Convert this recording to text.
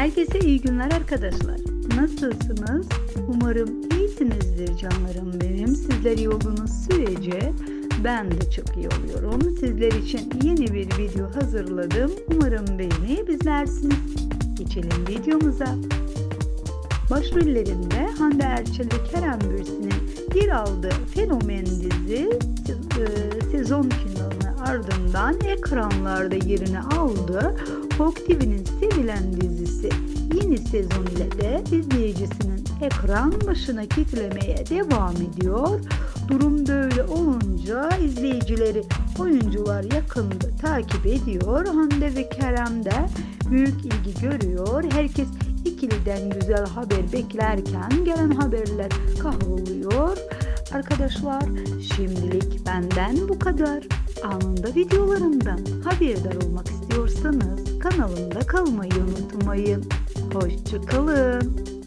Herkese iyi günler arkadaşlar. Nasılsınız? Umarım iyisinizdir canlarım benim. Sizler iyi olduğunuz sürece ben de çok iyi oluyorum. Sizler için yeni bir video hazırladım. Umarım beğenebilirsiniz. Geçelim videomuza. Başrollerinde Hande Erçel ve Kerem Bürsin'in yer aldığı Fenomen dizi e, sezon finalı ardından ekranlarda yerini aldı. Fox TV'nin sevilen yeni sezon ile de izleyicisinin ekran başına kitlemeye devam ediyor. Durum böyle olunca izleyicileri oyuncular yakında takip ediyor. Hande ve Kerem de büyük ilgi görüyor. Herkes ikiliden güzel haber beklerken gelen haberler kahroluyor. Arkadaşlar şimdilik benden bu kadar. Anında videolarımdan haberdar olmak istiyorsanız kanalımda kalmayı unutmayın. Hoşçakalın.